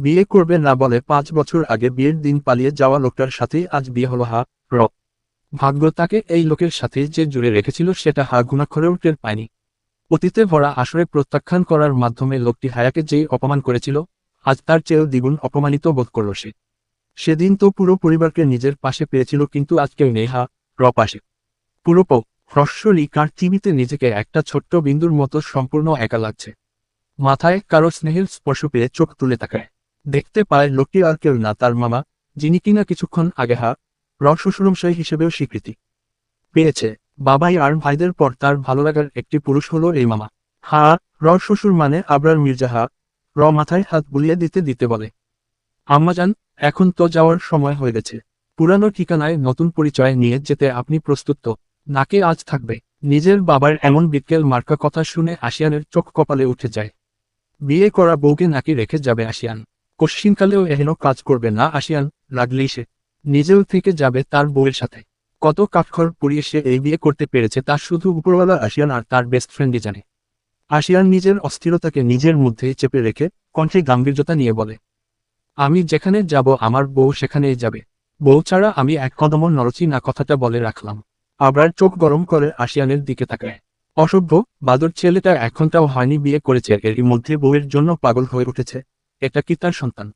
বিয়ে করবে না বলে পাঁচ বছর আগে বিয়ের দিন পালিয়ে যাওয়া লোকটার সাথেই আজ বিয়ে হলো হা, র। ভাগ্য তাকে এই লোকের সাথে যে জুড়ে রেখেছিল সেটা হা গুণাক্ষরেও টের পায়নি। অতীতে ভরা আসরে প্রত্যাখ্যান করার মাধ্যমে লোকটি হায়াকে যেই অপমান করেছিল, আজ তার চেয়েও দ্বিগুণ অপমানিত বোধ করল সে। সেদিন তো পুরো পরিবারকে নিজের পাশে পেয়েছিল কিন্তু আজকে নেই হা, র পাশে। পুরো প, হ্রস্বরী কার টিভিতে নিজেকে একটা ছোট্ট বিন্দুর মতো সম্পূর্ণ একা লাগছে। মাথায় কারও স্নেহের স্পর্শ পেয়ে চোখ তুলে তাকায়। দেখতে পায় লোকটি আর কেউ না, তার মামা, যিনি কিনা কিছুক্ষণ আগে হা র হিসেবেও স্বীকৃতি পেয়েছে। বাবাই আর ভাইদের পর তার ভালো লাগার একটি পুরুষ হলো এই মামা। হা র শ্বশুর মানে আবরার মির্জা হা, র মাথায় হাত বুলিয়ে দিতে দিতে বলে। আম্মাজান এখন তো যাওয়ার সময় হয়ে গেছে। পুরানো ঠিকানায় নতুন পরিচয় নিয়ে যেতে আপনি প্রস্তুত তো? নাকে আজ থাকবে। নিজের বাবার এমন বিকেল মার্কা কথা শুনে আসিয়ানের চোখ কপালে উঠে যায়। বিয়ে করা বউকে নাকি রেখে যাবে আসিয়ান। কশ্চিনকালেও এহেন কাজ করবে না, আসিয়ান, লাগলেই সে নিজেও থেকে যাবে তার বউয়ের সাথে। কত কাঠখড় পুড়িয়ে সে এই বিয়ে করতে পেরেছে তা শুধু উপরওয়ালা আসিয়ান আর তার বেস্ট ফ্রেন্ডই জানে। আসিয়ান নিজের অস্থিরতাকে নিজের মধ্যেই চেপে রেখে কণ্ঠে গাম্ভীর্যতা নিয়ে বলে, আমি যেখানে যাব, আমার বউ সেখানেই যাবে। বউ ছাড়া আমি এক কদমও নরচি না, কথাটা বলে রাখলাম। আবার চোখ গরম করে আসিয়ানের দিকে তাকায়। অসভ্য, বাদর ছেলেটা এখনটাও হয়নি বিয়ে করেছে, এরই মধ্যে বউয়ের জন্য পাগল হয়ে উঠেছে। এটা কি তার সন্তান?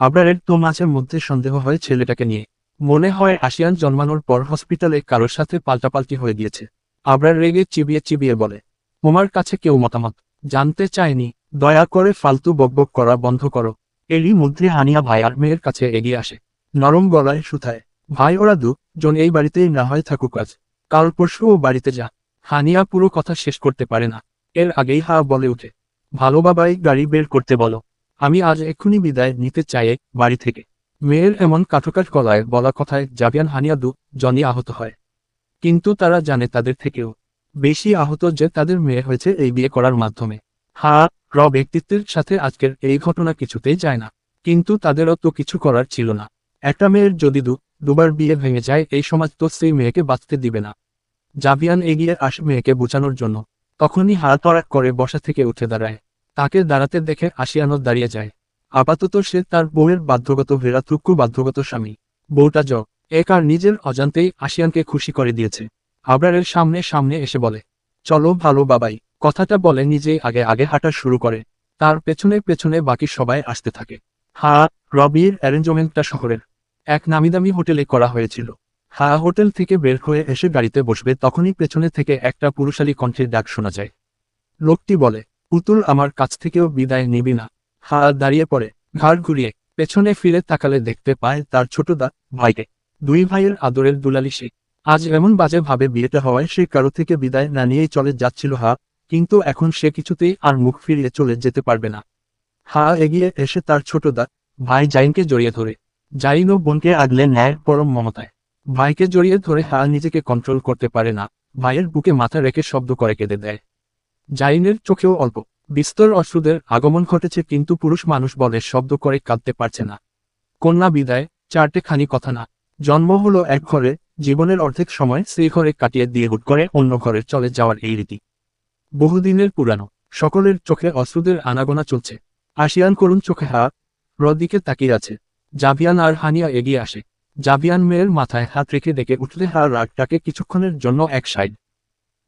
আবরারের তো মাঝের মধ্যে সন্দেহ হয় ছেলেটাকে নিয়ে। মনে হয় আসিয়ান জন্মানোর পর হসপিটালে কারোর সাথে পাল্টাপাল্টি হয়ে গিয়েছে। আবরার রেগে চিবিয়ে চিবিয়ে বলে, তোমার কাছে কেউ মতামত? জানতে চায়নি দয়া করে ফালতু বকবক করা বন্ধ করো। এরই মধ্যে হানিয়া ভাই আর মেয়ের কাছে এগিয়ে আসে। নরম গলায় সুথায় ভাই, ওরা দু জন এই বাড়িতেই না হয় থাকুক আজ। কাল পরশু ও বাড়িতে যা। হানিয়া পুরো কথা শেষ করতে পারে না। এর আগেই হা বলে উঠে, ভালো বাবাই গাড়ি বের করতে বলো। আমি আজ এক্ষুনি বিদায় নিতে চাই বাড়ি থেকে। মেয়ের এমন কাঠোকাঠ গলায় বলা কথায় জাবিয়ান হানিয়া দু জনই আহত হয়। কিন্তু তারা জানে তাদের থেকেও বেশি আহত যে তাদের মেয়ে হয়েছে এই বিয়ে করার মাধ্যমে। হা, র ব্যক্তিত্বের সাথে আজকের এই ঘটনা কিছুতেই যায় না। কিন্তু তাদেরও তো কিছু করার ছিল না। একটা মেয়ের যদি দু, দুবার বিয়ে ভেঙে যায়, এই সমাজ তো সেই মেয়েকে বাঁচতে দিবে না। জাবিয়ান এগিয়ে আসে মেয়েকে বোঝানোর জন্য। তখনই তরাক করে বসা থেকে উঠে দাঁড়ায়। তাকে দাঁড়াতে দেখে আসিয়ানো দাঁড়িয়ে যায়। আপাতত সে তার বউয়ের বাধ্যগত ভেরাতুক্কু বাধ্যগত স্বামী। বউটা জ এক আর নিজের অজান্তেই আসিয়ানকে খুশি করে দিয়েছে। আবরারের সামনে সামনে এসে বলে, চলো ভালো বাবাই। কথাটা বলে নিজেই আগে আগে হাঁটা শুরু করে। তার পেছনে পেছনে বাকি সবাই আসতে থাকে। হা, রবির অ্যারেঞ্জমেন্টটা শহরের। এক নামিদামি হোটেলে করা হয়েছিল। হা, হোটেল থেকে বের হয়ে এসে গাড়িতে বসবে তখনই পেছনে থেকে একটা পুরুষালী কণ্ঠের ডাক শোনা যায়। লোকটি বলে পুতুল আমার কাছ থেকেও বিদায় নিবি না। হা দাঁড়িয়ে পড়ে, ঘাড় ঘুরিয়ে, পেছনে ফিরে তাকালে দেখতে পায় তার ছোট দা, ভাইকে। দুই ভাইয়ের আদরের দুলালি সে। আজ এমন বাজে ভাবে বিয়েটা হওয়ায় সে কারও থেকে বিদায় না নিয়েই চলে যাচ্ছিল হা, কিন্তু এখন সে কিছুতেই আর মুখ ফিরিয়ে চলে যেতে পারবে না। হা, এগিয়ে এসে তার ছোট দা, ভাই জাইনকে জড়িয়ে ধরে। জাইন ও বোনকে আগলে ন্যায় পরম মমতায়। ভাইকে জড়িয়ে ধরে হা, নিজেকে কন্ট্রোল করতে পারে না। ভাইয়ের বুকে মাথা রেখে শব্দ করে কেঁদে দেয়। জাইনের চোখেও অল্প। বিস্তর অশ্রুদের আগমন ঘটেছে কিন্তু পুরুষ মানুষ বলে শব্দ করে কাঁদতে পারছে না। কন্যা বিদায়, চারটে খানি কথা না। জন্ম হলো এক ঘরে, জীবনের অর্ধেক সময় সেই ঘরে কাটিয়ে দিয়ে হুট করে অন্য ঘরে চলে যাওয়ার এই রীতি। বহুদিনের পুরানো, সকলের চোখে অশ্রুদের আনাগোনা চলছে। আসিয়ান করুণ চোখে হা রদিকে তাকিয়ে আছে। জাভিয়ান আর হানিয়া এগিয়ে আসে। জাভিয়ান মেয়ের মাথায় হাত রেখে ডেকে উঠলে হা রাগটাকে কিছুক্ষণের জন্য এক সাইড।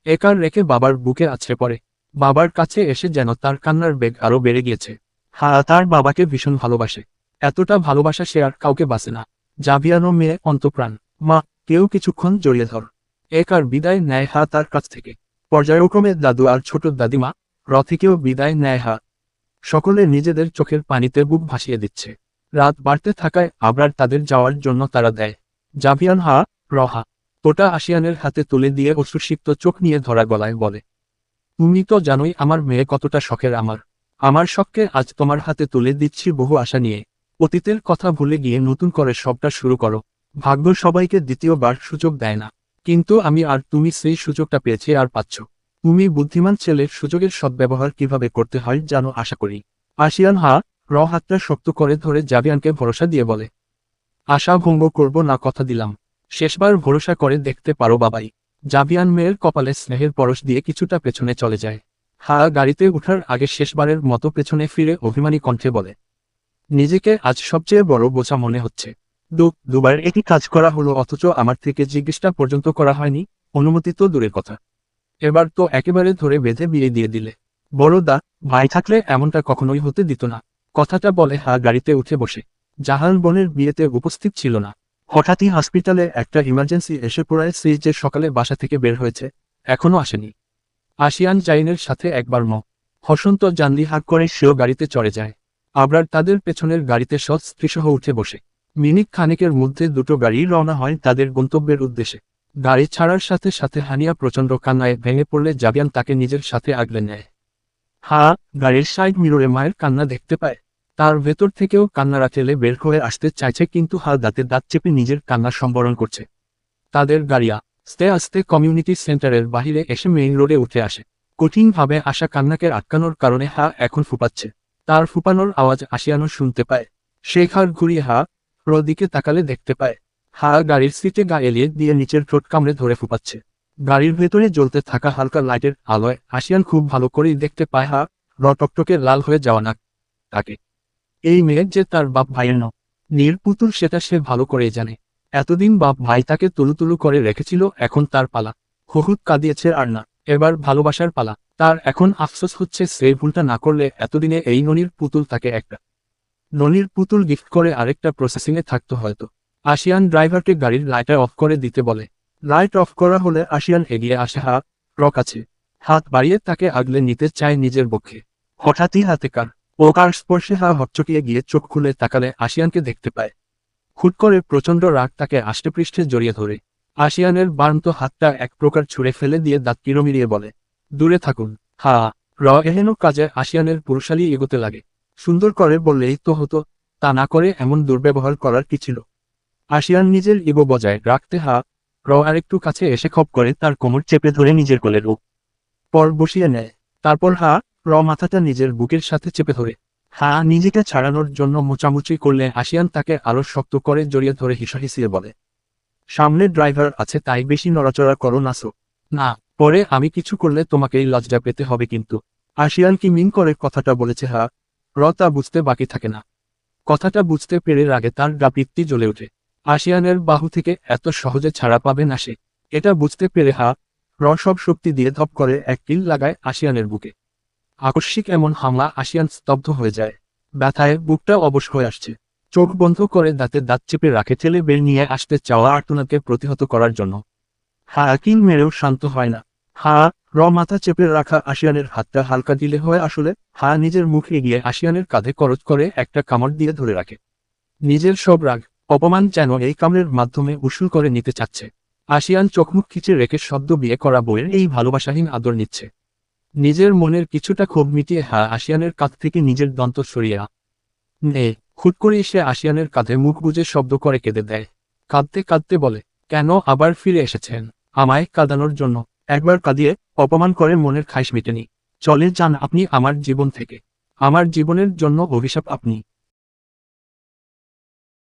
একার রেখে বাবার বুকে আছড়ে পড়ে। বাবার কাছে এসে যেন তার কান্নার বেগ আরও বেড়ে গিয়েছে। হা তার বাবাকে ভীষণ ভালোবাসে। এতটা ভালোবাসা সে আর কাউকে বাসে না। জাভিয়ানো মেয়ে অন্তপ্রাণ। মা, কেউ কিছুক্ষণ জড়িয়ে ধর। এক আর বিদায় নেয় হা তার কাছ থেকে। পর্যায়ক্রমে দাদু আর ছোট দাদিমা, র থেকেও বিদায় নেয় হা। সকলে নিজেদের চোখের পানিতে বুক ভাসিয়ে দিচ্ছে। রাত বাড়তে থাকায় আবরার তাদের যাওয়ার জন্য তারা দেয়। জাভিয়ান হা রহা তোটা আসিয়ানের হাতে তুলে দিয়ে অশ্রুসিক্ত চোখ নিয়ে ধরা গলায় বলে তুমি তো জানোই আমার মেয়ে কতটা শখের আমার। আমার শখকে আজ তোমার হাতে তুলে দিচ্ছি বহু আশা নিয়ে। অতীতের কথা ভুলে গিয়ে নতুন করে সবটা শুরু করো। ভাগ্য সবাইকে দ্বিতীয়বার সুযোগ দেয় না। কিন্তু আমি আর তুমি সেই সুযোগটা পেয়েছি আর পাচ্ছ। তুমি বুদ্ধিমান ছেলের সুযোগের সদ্ব্যবহার কীভাবে করতে হয় জানো আশা করি। আসিয়ান হা, র হাতটা শক্ত করে ধরে জাবিয়ানকে ভরসা দিয়ে বলে, আশা ভঙ্গ করব না কথা দিলাম। শেষবার ভরসা করে দেখতে পারো বাবাই। জাবিয়ান মেয়ের কপালে স্নেহের পরশ দিয়ে কিছুটা পেছনে চলে যায়। হা গাড়িতে ওঠার আগে শেষবারের মতো পেছনে ফিরে অভিমানী কণ্ঠে বলে, নিজেকে আজ সবচেয়ে বড় বোঝা মনে হচ্ছে। দু, দুবার একই কাজ করা হলো অথচ আমার থেকে জিজ্ঞেসটা পর্যন্ত করা হয়নি, অনুমতি তো দূরের কথা। এবার তো একেবারে ধরে বেঁধে বিয়ে দিয়ে দিলে। বড় দা, ভাই থাকলে এমনটা কখনোই হতে দিত না। কথাটা বলে হা গাড়িতে উঠে বসে। জাহান বোনের বিয়েতে উপস্থিত ছিল না। হঠাৎই হসপিটালে একটা ইমার্জেন্সি এসে পড়ায় সে যে সকালে বাসা থেকে বের হয়েছে, এখনও আসেনি। আসিয়ান জাইনের সাথে একবার ম। হসন্ত জানলি হাক করে সেও গাড়িতে চড়ে যায়। আবরার তাদের পেছনের গাড়িতে সৎ স্ত্রীসহ উঠে বসে। মিনিট খানেকের মধ্যে দুটো গাড়ি রওনা হয় তাদের গন্তব্যের উদ্দেশ্যে। গাড়ি ছাড়ার সাথে সাথে হানিয়া প্রচণ্ড কান্নায় ভেঙে পড়লে জাবিয়ান তাকে নিজের সাথে আগলে নেয়। হা, গাড়ির সাইড মিররে মায়ের কান্না দেখতে পায়। তার ভেতর থেকেও কান্নারা ঠেলে বের হয়ে আসতে চাইছে কিন্তু হা দাঁতে দাঁত চেপে নিজের কান্না সম্বরণ করছে। তাদের গাড়িয়া, আস্তে আস্তে কমিউনিটি সেন্টারের বাহিরে এসে মেইন রোডে উঠে আসে। কঠিনভাবে আসা কান্নাকে আটকানোর কারণে হা এখন ফুপাচ্ছে। তার ফুপানোর আওয়াজ আসিয়ানো শুনতে পায়। শেখ হার ঘুরিয়ে হা রো দিকে তাকালে দেখতে পায়। হা গাড়ির সিটে গা এলিয়ে দিয়ে নিচের ঠোঁট কামড়ে ধরে ফুপাচ্ছে। গাড়ির ভেতরে জ্বলতে থাকা হালকা লাইটের আলোয় আসিয়ান খুব ভালো করেই দেখতে পায় হা র টকটকে লাল হয়ে যাওয়া নাক তাকে। এই মেয়ের যে তার বাপ ভাইয়ের ন নির্পুতুল সেটা সে ভালো করেই জানে। এতদিন বাপ ভাই তাকে তুলু তুলু করে রেখেছিল, এখন তার পালা। হুহুত কাঁদিয়েছে আর না, এবার ভালোবাসার পালা। তার এখন আফসোস হচ্ছে সে ভুলটা না করলে এতদিনে এই ননির পুতুল তাকে একটা। ননির পুতুল গিফট করে আরেকটা প্রসেসিংয়ে থাকতো হয়তো। আসিয়ান ড্রাইভারকে গাড়ির লাইটার অফ করে দিতে বলে। লাইট অফ করা হলে আসিয়ান এগিয়ে আসে হা রক আছে। হাত বাড়িয়ে তাকে আগলে নিতে চায় নিজের পক্ষে হঠাৎই হাতে কার ও কার স্পর্শে হা হকচকিয়ে গিয়ে চোখ খুলে তাকালে আসিয়ানকে দেখতে পায়। হুট করে প্রচণ্ড রাগ তাকে আষ্টেপৃষ্ঠে জড়িয়ে ধরে। আসিয়ানের বার্ন্ত হাতটা এক প্রকার ছুঁড়ে ফেলে দিয়ে দাঁত কিরমিরিয়ে বলে, দূরে থাকুন। হা, র, এহেন কাজে আসিয়ানের পুরুষালী এগোতে লাগে। সুন্দর করে বললেই তো হতো, তা না করে এমন দুর্ব্যবহার করার কি ছিল? আসিয়ান নিজের ইগো বজায় রাখতে হা, র, আরেকটু কাছে এসে খপ করে তার কোমর চেপে ধরে নিজের কোলে রূপ পর বসিয়ে নেয়। তারপর হা র মাথাটা নিজের বুকের সাথে চেপে ধরে। হা, নিজেকে ছাড়ানোর জন্য মোচামুচি করলে আসিয়ান তাকে আরও শক্ত করে জড়িয়ে ধরে হিসাহিসিয়ে বলে। সামনে ড্রাইভার আছে, তাই বেশি নড়াচড়া করো নাসো না, পরে আমি কিছু করলে তোমাকেই লজ্জা পেতে হবে কিন্তু। আসিয়ান কি মিন করে কথাটা বলেছে, হা? র তা বুঝতে বাকি থাকে না। কথাটা বুঝতে পেরে আগে তার গাপিত্তি জ্বলে ওঠে। আসিয়ানের বাহু থেকে এত সহজে ছাড়া পাবে না সে। এটা বুঝতে পেরে, হা? র সব শক্তি দিয়ে ধপ করে এক কিল লাগায় আসিয়ানের বুকে। আকস্মিক এমন হামলা আসিয়ান স্তব্ধ হয়ে যায়। ব্যথায় বুকটা অবশ হয়ে আসছে। চোখ বন্ধ করে দাঁতে দাঁত চেপে রাখে ঠেলে বের নিয়ে আসতে চাওয়া আর্তনাকে প্রতিহত করার জন্য। হা কিল মেরেও শান্ত হয় না। হা, র মাথা চেপে রাখা আসিয়ানের হাতটা হালকা দিলে হয় আসলে, হা নিজের মুখে গিয়ে আসিয়ানের কাঁধে করচ করে একটা কামড় দিয়ে ধরে রাখে। নিজের সব রাগ, অপমান যেন এই কামড়ের মাধ্যমে উসুল করে নিতে চাচ্ছে। আসিয়ান চোখমুখ খিচে রেখে শব্দ বিয়ে করা বইয়ের এই ভালোবাসাহীন আদর নিচ্ছে। নিজের মনের কিছুটা ক্ষোভ মিটিয়ে হা আসিয়ানের কাঁধ থেকে নিজের দন্ত সরিয়া নে। খুট করে এসে আসিয়ানের কাঁধে মুখ বুঝে শব্দ করে কেঁদে দেয়। কাঁদতে কাঁদতে বলে, কেন আবার ফিরে এসেছেন? আমায় কাঁদানোর জন্য একবার কাঁদিয়ে অপমান করে মনের খাইশ মিটেনি। চলে যান আপনি আমার জীবন থেকে। আমার জীবনের জন্য অভিশাপ আপনি।